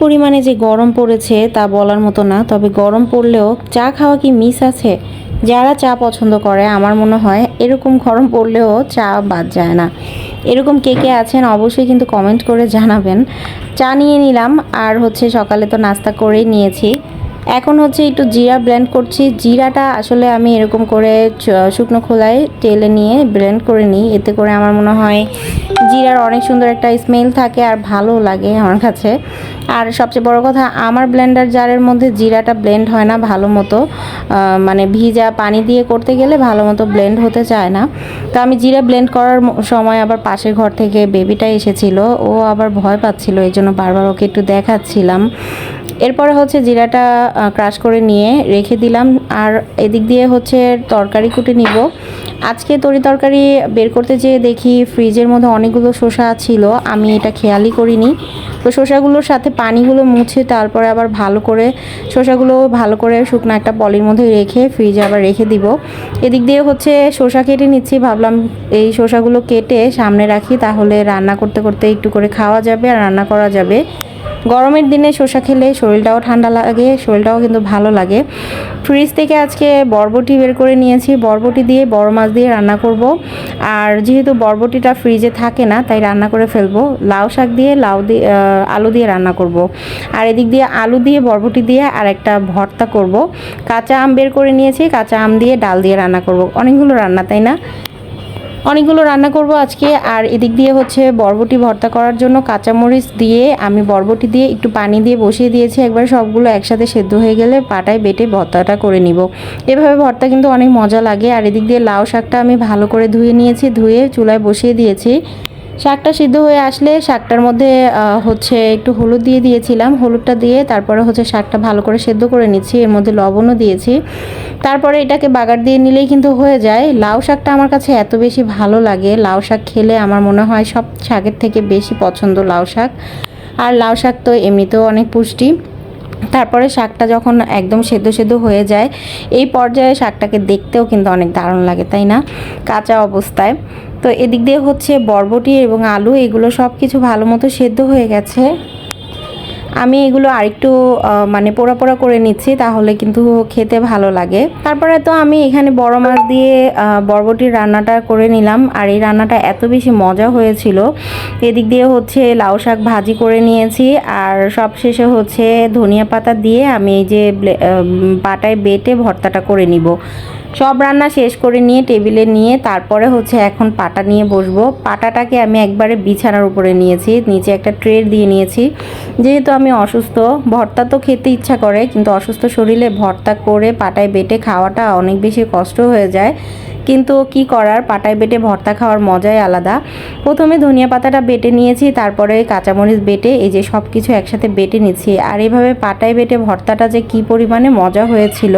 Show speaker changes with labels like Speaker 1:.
Speaker 1: পরিমাণে যে গরম পড়েছে তা বলার মতো না, তবে গরম পড়লেও চা খাওয়া কি মিস আছে? যারা চা পছন্দ করে, আমার মনে হয় এরকম গরম পড়লেও চা বাদ যায় না। এরকম কে কে আছেন অবশ্যই কিন্তু কমেন্ট করে জানাবেন। চা নিয়ে নিলাম, আর হচ্ছে সকালে তো নাস্তা করেই নিয়েছি। এখন হচ্ছে একটু জিরা ব্লেন্ড করছি। জিরাটা আসলে আমি এরকম করে শুকনো খোলায় তেলে নিয়ে ব্লেন্ড করে নিই। এতে করে আমার মনে হয় জিরার অনেক সুন্দর একটা স্মেল থাকে আর ভালো লাগে আমার কাছে। আর সবচেয়ে বড় কথা, আমার ব্লেন্ডার জারের মধ্যে জিরাটা ব্লেন্ড হয় না ভালো মতো। মানে ভিজা পানি দিয়ে করতে গেলে ভালো মতো ব্লেন্ড হতে চায় না। তো আমি জিরা ব্লেন্ড করার সময় আবার পাশের ঘর থেকে বেবিটা এসেছিল। ও আবার ভয় পাচ্ছিল এই জন্য বারবার ওকে একটু দেখাচ্ছিলাম। এরপরে হচ্ছে জিরাটা ক্রাশ করে নিয়ে রেখে দিলাম। আর এদিক দিয়ে হচ্ছে তরকারি কুটে নিব। আজকে তরি তরকারি বের করতে যেয়ে দেখি ফ্রিজের মধ্যে অনেকগুলো শসা ছিল। আমি এটা খেয়ালই করিনি। তো শসাগুলোর সাথে পানিগুলো মুছে তারপরে আবার ভালো করে শসাগুলো ভালো করে শুকনো একটা পলির মধ্যে রেখে ফ্রিজে আবার রেখে দিব। এদিক দিয়ে হচ্ছে শসা কেটে নিচ্ছি। ভাবলাম এই শসাগুলো কেটে সামনে রাখি, তাহলে রান্না করতে করতে একটু করে খাওয়া যাবে আর রান্না করা যাবে। গরমের দিনে শসা খেলে শরীরটাও ঠান্ডা লাগে, শরীরটাও কিন্তু ভালো লাগে ফ্রিজ থেকে আজকে বরবটি বের করে নিয়েছি বরবটি দিয়ে, বড় মাছ দিয়ে রান্না করব আর যেহেতু বরবটিটা ফ্রিজে থাকে না, তাই রান্না করে ফেলব লাউ শাক দিয়ে, লাউ দিয়ে আলু দিয়ে রান্না করব। আর এদিক দিয়ে আলু দিয়ে, বরবটি দিয়ে আর একটা ভর্তা করব। কাঁচা আম বের করে নিয়েছি কাঁচা আম দিয়ে ডাল দিয়ে রান্না করব। অনেকগুলো রান্না, তাই না অনেকগুলো রান্না করব আজকে, আর এদিক দিয়ে হচ্ছে বরবটি ভর্তা করার জন্য কাঁচামরিচ দিয়ে আমি বরবটি দিয়ে একটু পানি দিয়ে বসিয়ে দিয়েছি। একবার সবগুলো একসাথে সেদ্ধ হয়ে গেলে পাটায় বেটে ভর্তাটা করে নিব। এভাবে ভর্তা কিন্তু অনেক মজা লাগে, আর এদিক দিয়ে লাউ শাকটা আমি ভালো করে ধুয়ে নিয়েছি, ধুয়ে চুলায় বসিয়ে দিয়েছি। শাকটা সিদ্ধ হয়ে আসলে শাকটার মধ্যে হচ্ছে একটু হলুদ দিয়ে দিয়েছিলাম। হলুদটা দিয়ে তারপরে হচ্ছে শাকটা ভালো করে সেদ্ধ করে নিচ্ছি। এর মধ্যে লবণও দিয়েছি। তারপরে এটাকে বাগার দিয়ে নিলেই কিন্তু হয়ে যায়। লাউ শাকটা আমার কাছে এত বেশি ভালো লাগে। লাউ শাক খেলে আমার মনে হয় সব শাকের থেকে বেশি পছন্দ লাউ শাক। আর লাউ শাক তো এমনিতেও অনেক পুষ্টি। তারপরে শাকটা যখন একদম সেদ্ধ সেদ্ধ হয়ে যায়, এই পর্যায়ে শাকটাকে দেখতেও কিন্তু অনেক দারুণ লাগে, তাই না? কাঁচা অবস্থায়। তো এদিক দিয়ে হচ্ছে বরবটি এবং আলু, এগুলো সব কিছু ভালো মতো সেদ্ধ হয়ে গেছে। আমি এগুলো আরেকটু মানে পোড়া পোড়া করে নিচ্ছি, তাহলে কিন্তু খেতে ভালো লাগে। তারপরে তো আমি এখানে বড় মাছ দিয়ে বরবটির রান্নাটা করে নিলাম, আর এই রান্নাটা এত বেশি মজা হয়েছিল। এদিক দিয়ে হচ্ছে লাউ শাক ভাজি করে নিয়েছি, আর সব শেষে হচ্ছে ধনিয়া পাতা দিয়ে আমি এই যে পাটায় বেটে ভর্তাটা করে নিব। সব রান্না শেষ করে নিয়ে টেবিলে নিয়ে তারপরে হচ্ছে এখন পাটা নিয়ে বসবো। পাটাটাকে আমি একবারে বিছানার উপরে নিয়েছি, নিচে একটা ট্রে দিয়ে নিয়েছি। যেহেতু আমি অসুস্থ, ভর্তা তো খেতে ইচ্ছা করে, কিন্তু অসুস্থ শরীরে ভর্তা করে পাটায় বেটে খাওয়াটা অনেক বেশি কষ্ট হয়ে যায়। কিন্তু কি করার, পাটায় বেটে ভর্তা খাওয়ার মজাই আলাদা। প্রথমে ধনিয়া পাতাটা বেটে নিয়েছি, তারপরে কাঁচামরিচ বেটে, এই যে সব কিছু একসাথে বেটে নিচ্ছি। আর এইভাবে পাটায় বেটে ভর্তাটা যে কি পরিমাণে মজা হয়েছিল।